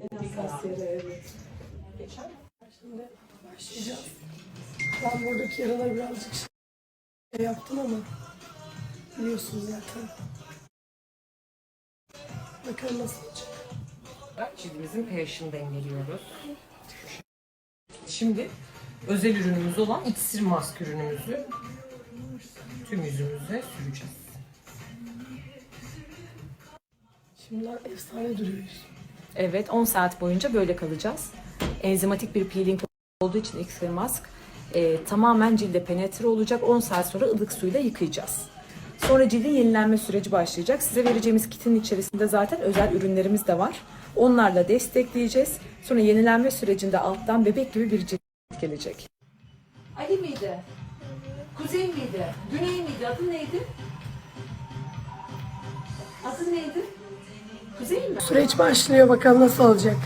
Evet. Şimdi başlayacağız. Ben buradaki yaralara birazcık şey yaptım ama biliyorsunuz zaten. Bakalım nasıl olacak. Cildimizin pH'ini dengeliyoruz. Şimdi özel ürünümüz olan iksir mask ürünümüzü tüm yüzümüze süreceğiz. Şimdiden efsane duruyoruz. Evet 10 saat boyunca böyle kalacağız. Enzimatik bir peeling olduğu için X-Ray Mask e, tamamen cilde penetre olacak. 10 saat sonra ılık suyla yıkayacağız. Sonra cildin yenilenme süreci başlayacak. Size vereceğimiz kitin içerisinde zaten özel ürünlerimiz de var. Onlarla destekleyeceğiz. Sonra yenilenme sürecinde alttan bebek gibi bir cilt gelecek. Ali miydi? Kuzey miydi? Güney miydi? Adı neydi? Adı neydi? Süreç başlıyor bakalım nasıl olacak.